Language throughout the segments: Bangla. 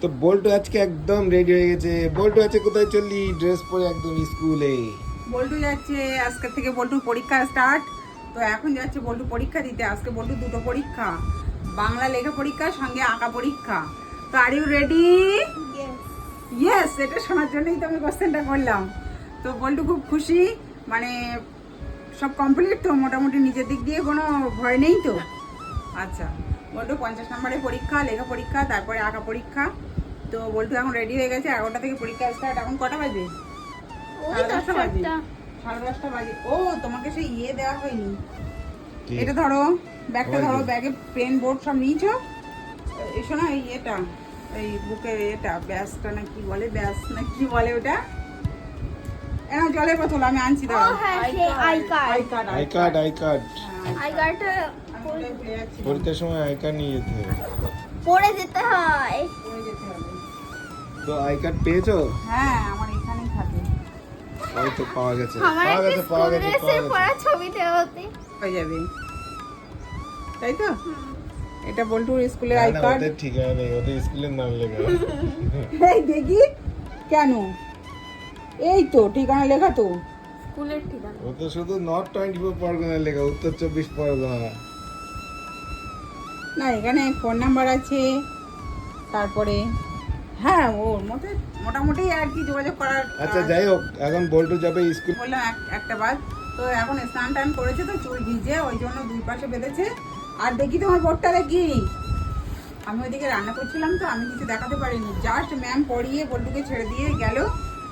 তো বল্টু আজকে একদম রেডি হয়ে গেছে। বল্টু আছে কোথায় চললি? ড্রেস পরে একদম স্কুলে। বল্টু যাচ্ছে আজকে থেকে বল্টুর পরীক্ষা স্টার্ট তো এখন যাচ্ছে বল্টু পরীক্ষা দিতে। আজকে বল্টু দুটো পরীক্ষা। বাংলা লেখা পরীক্ষা সঙ্গে আঁকা পরীক্ষা। তো আর ইউ রেডি ইয়েস এটা শোনার জন্যই তো আমি কোশ্চেনটা করলাম। তো বল্টু খুব খুশি। মানে সব কমপ্লিট তো। মোটামুটি নিজের দিক দিয়ে কোনো ভয় নেই তো? আচ্ছা। বল্টু পঞ্চাশ নম্বরের পরীক্ষা লেখা পরীক্ষা তারপরে আঁকা পরীক্ষা। তো বল্টু এখন রেডি হয়ে গেছে এগারোটা থেকে পরীক্ষা স্টার্ট এখন কটা বাজে? সাড়ে দশটা বাজে। সাড়ে দশটা বাজে। ও তোমাকে সেই ইয়ে দেওয়া হয়নি। এটা ধরো ব্যাগটা ধরো ব্যাগে পেন বোর্ড সব নিয়েছো? এসো না এই এটা এই বুকে এটা ব্যাসটা না কি বলে ব্যাস না কি বলে ওটা? এনা জলের বোতল আমি আনছি দাও I card I card. I card I card পরীক্ষার সময় আই কার্ড নিয়ে যেতে হবে। পড়ে যেতে হয়। পড়ে যেতে হবে। তো আই কার্ড পেয়েছ? হ্যাঁ আমার এখানেই থাকে। ওই তো পাওয়া গেছে। পাওয়া গেছে পাওয়া গেছে পরা ছবিতে হতে হয়ে যাবে। তাই তো? এটা বল্টুর স্কুলের না, আই না, কার্ড ওদের ঠিকানা নেই ওদের স্কুলের নাম লেখা। এই দেখি কেন? এই তো ঠিকানা লেখা তো। স্কুলের ঠিকানা। ও তো শুধু নর্থ টোয়েন্টি ফোর পরগনা লেখা উত্তর চব্বিশ পরগনা। না এখানে ফোন নাম্বার আছে। তারপরে হ্যাঁ ওর মধ্যে মোটামুটি আর কি যোগাযোগ করার আচ্ছা যাই হোক এখন বল্টু যাবে স্কুল বললাম এক- একটা বাদ তো এখন স্নান টান করেছে তো চুল ভিজে ওই জন্য দুই পাশে বেঁধেছে। আর দেখি তোমার বোর্ডটা দেখি। আমি ওইদিকে রান্না করছিলাম তো আমি কিছু দেখাতে পারিনি। জাস্ট ম্যাম পড়িয়ে বল্টুকে ছেড়ে দিয়ে গেল।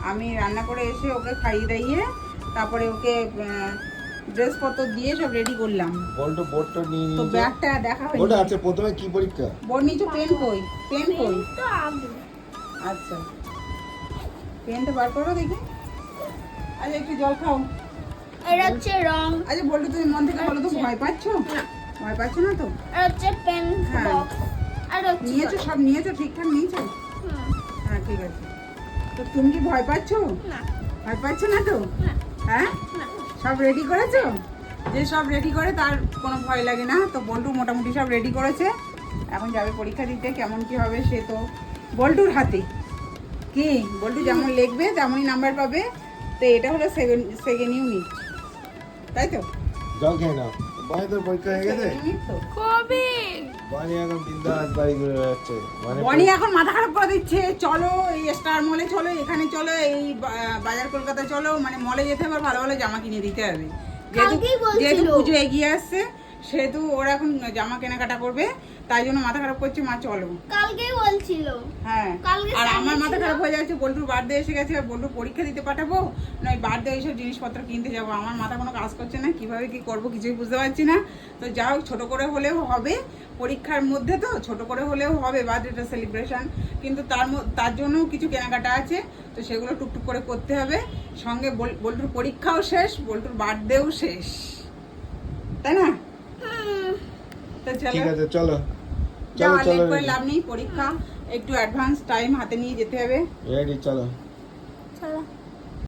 আমি রান্না করে এসে ওকে খাইয়ে দাইয়ে তারপরে ওকে ড্রেসপত্র দিয়ে সব রেডি করলাম। বল্টু বোর্ডটা নিয়ে তো ব্যাগটা দেখা ওটা হয়নি আছে প্রথমে কি পরীক্ষা? বোর্ড নিচে পেন কই? পেন কই? আচ্ছা। পেনটা বার করো দেখি। আচ্ছা একটু জল খাও। এটা হচ্ছে রং। আচ্ছা তুমি মন থেকে বলো তো ভয় পাচ্ছ? না। ভয় পাচ্ছ না তো? আর হচ্ছে পেন হ্যাঁ। বক্স আর নিয়েছো সব নিয়েছো ঠিকঠাক নিয়েছো? হ্যাঁ ঠিক আছে। তো তুমি কি ভয় পাচ্ছ? না। ভয় পাচ্ছ না তো? না। সব রেডি করেছ? যে সব রেডি করে, তার কোনো ভয় লাগে না। তো বল্টু মোটামুটি সব রেডি করেছে। এখন যাবে পরীক্ষা দিতে, কেমন কি হবে সে তো বল্টুর হাতে। কি? বল্টু যেমন লিখবে, তেমনই নাম্বার পাবে। তো এটা হলো সেকেন্ড সেকেন্ড ইউনিট তাই তো? জল খেয়ে নাও। বাড়ি পরীক্ষা হয়ে গেছে? কবে? বাড়ি এখন বিন্দাস বাড়ি ঘুরে বেড়াচ্ছে। মানে বনি এখন মাথা খারাপ করে দিচ্ছে। চলো এই স্টার মলে চলো এখানে চলো এই বাজার কলকাতা চলো। মানে মলে যেতে আবার ভালো ভালো জামা কিনে দিতে হবে। যেহেতু পুজো এগিয়ে আসছে সেহেতু ওরা এখন জামা কেনাকাটা করবে তাই জন্য মাথা খারাপ করছে মা চলো। কালকেই বলছিল। হ্যাঁ আর আমার মাথা খারাপ হয়ে যাচ্ছে বল্টুর বার্থডে এসে গেছে আর বল্টুর পরীক্ষা দিতে পাঠাবো নয় বার্থডে এইসব জিনিসপত্র কিনতে যাব। আমার মাথা কোনো কাজ করছে না কীভাবে কি করব কিছুই বুঝতে পারছি না। তো যা হোক ছোটো করে হলেও হবে পরীক্ষার মধ্যে তো ছোট করে হলেও হবে বার্থডেটা সেলিব্রেশন কিন্তু তার তার জন্যও কিছু কেনাকাটা আছে তো সেগুলো টুকটুক করে করতে হবে। সঙ্গে বল- বল্টুর পরীক্ষাও শেষ বল্টুর বার্থডেও শেষ। তাই না? ঠিক চলো আছে চলো যা চলো চলো লেট করে লাভ নেই পরীক্ষা একটু অ্যাডভান্স টাইম হাতে নিয়ে যেতে হবে রেডি চলো চলো